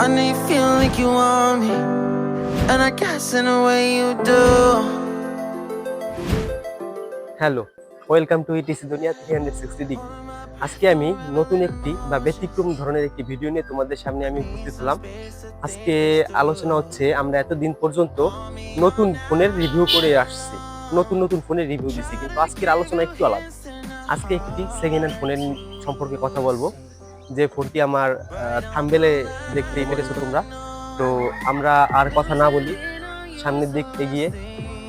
I know you feel like you want me, and I guess in a way you do. Hello welcome to ETC দুনিয়া three hundred sixty degree আজকে আমি নতুন একটি বা ব্যতিক্রম ধরনের একটি ভিডিও নিয়ে তোমাদের সামনে আমি উপস্থিত হলাম। আজকে আলোচনা হচ্ছে আমরা এতদিন পর্যন্ত নতুন ফোনের রিভিউ করে আসছি। নতুন নতুন ফোনের রিভিউ দিছি কিন্তু আজকের আলোচনা একটু আলাদা। আজকে একটি সেকেন্ড হ্যান্ড ফোনের সম্পর্কে কথা বলব। যে ফোনটি আমার থাম্বেলে দেখতেই পেরেছ তোমরা। তো আমরা আর কথা না বলি, সামনের দিক এগিয়ে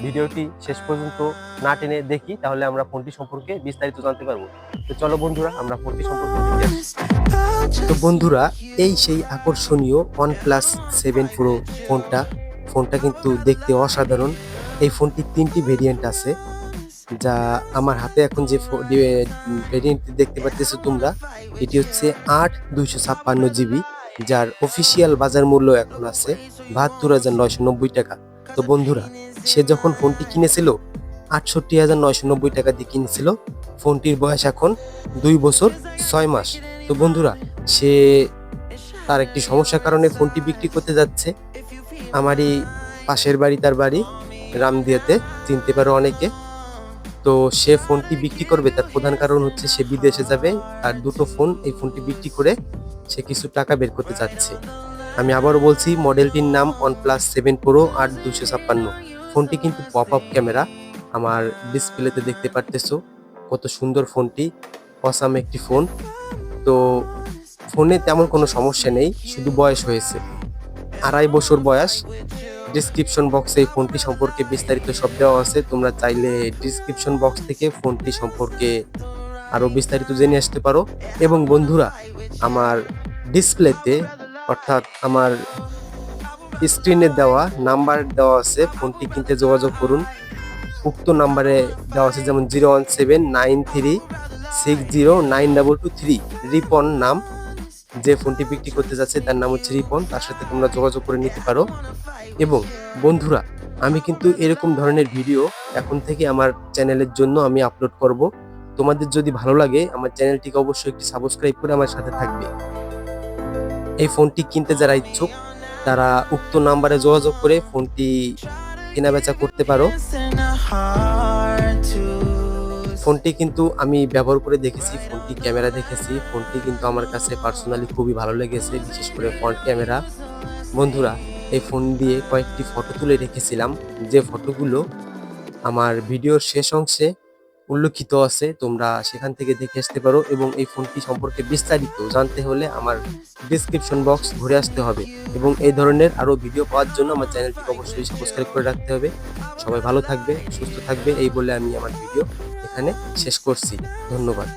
ভিডিওটি শেষ পর্যন্ত না টেনে দেখি, তাহলে আমরা ফোনটি সম্পর্কে বিস্তারিত জানতে পারব। তো চলো বন্ধুরা, আমরা ফোনটি সম্পর্কে তো বন্ধুরা, এই সেই আকর্ষণীয় ওয়ান প্লাস সেভেন প্রো ফোনটা ফোনটা কিন্তু দেখতে অসাধারণ। এই ফোনটির তিনটি ভেরিয়েন্ট আছে। যা আমার হাতে এখন যে ভেরিয়েন্টটি দেখতে পাচ্ছ তোমরা, এটি হচ্ছে আট দুইশো ছাপ্পান্ন জিবি, যার অফিসিয়াল বাজার মূল্য এখন আছে বাহাত্তর হাজার নয়শো নব্বই টাকা। তো বন্ধুরা, সে যখন ফোনটি কিনেছিল, আটষট্টি হাজার নয়শো নব্বই টাকা দিয়ে কিনেছিল, ফোনটির বয়স এখন দুই বছর ছয় মাস। তো বন্ধুরা, সে তার একটি সমস্যার কারণে ফোনটি বিক্রি করতে যাচ্ছে। আমারই পাশের বাড়ি, তার বাড়ি রামদিয়াতে, চিনতে পারো অনেকে। তো সে ফোনটি বিক্রি করবে, তার প্রধান কারণ হচ্ছে সে বিদেশে যাবে, আর দুটো ফোন এই ফোনটি বিক্রি করে সে কিছু টাকা বের করতে যাচ্ছে আমি আবারও বলছি, মডেলটির নাম ওয়ান প্লাস সেভেন প্রো আট দুশো ছাপ্পান্ন। ফোনটি কিন্তু পপ আপ ক্যামেরা, আমার ডিসপ্লেতে দেখতে পারতেছো কত সুন্দর ফোনটি অসাম একটি ফোন। তো ফোনে তেমন কোনো সমস্যা নেই, শুধু বয়স হয়েছে। আড়াই বছর বয়স ডিসক্রিপশন বক্সে এই ফোনটি সম্পর্কে বিস্তারিত সব দেওয়া আছে। তোমরা চাইলে ডিসক্রিপশন বক্স থেকে ফোনটি সম্পর্কে আরও বিস্তারিত জেনে আসতে পারো। এবং বন্ধুরা, আমার ডিসপ্লেতে অর্থাৎ আমার স্ক্রিনে দেওয়া নাম্বার দেওয়া আছে, ফোনটি কিনতে যোগাযোগ করুন। উক্ত নাম্বারে দেওয়া আছে যেমন zero one seven nine three six zero nine double two three. Ripon নাম, যে ফোনটি বিক্রি করতে যাচ্ছে, তার নাম হচ্ছে রিপন। তার সাথে তোমরা যোগাযোগ করে নিতে পারো। এবং বন্ধুরা, আমি কিন্তু এরকম ধরনের ভিডিও এখন থেকে আমার চ্যানেলের জন্য আমি আপলোড করব। তোমাদের যদি ভালো লাগে, আমার চ্যানেলটিকে অবশ্যই একটি সাবস্ক্রাইব করে আমার সাথে থাকবে। এই ফোনটি কিনতে যারা ইচ্ছুক, তারা উক্ত নাম্বারে যোগাযোগ করে ফোনটি কেনাবেচা করতে পারো। ফোনটি কিন্তু আমি ব্যবহার করে দেখেছি, ফোনটি ক্যামেরা দেখেছি, ফোনটি কিন্তু আমার কাছে পার্সোনালি খুবই ভালো লেগেছে, বিশেষ করে ফ্রন্ট ক্যামেরা বন্ধুরা এই ফোন দিয়ে কয়েকটি ফটো তুলে রেখেছিলাম। যে ফটোগুলো আমার ভিডিওর শেষ অংশে উল্লেখিত আছে, তোমরা সেখান থেকে দেখে আসতে পারো এবং এই ফোনটি সম্পর্কে বিস্তারিত জানতে হলে আমার ডিসক্রিপশন বক্স ঘুরে আসতে হবে এবং এই ধরনের আরও ভিডিও পাওয়ার জন্য আমার চ্যানেলটিকে অবশ্যই সাবস্ক্রাইব করে রাখতে হবে। সবাই ভালো থাকবে, সুস্থ থাকবে, এই বলে আমি আমার ভিডিও এখানে শেষ করছি। ধন্যবাদ।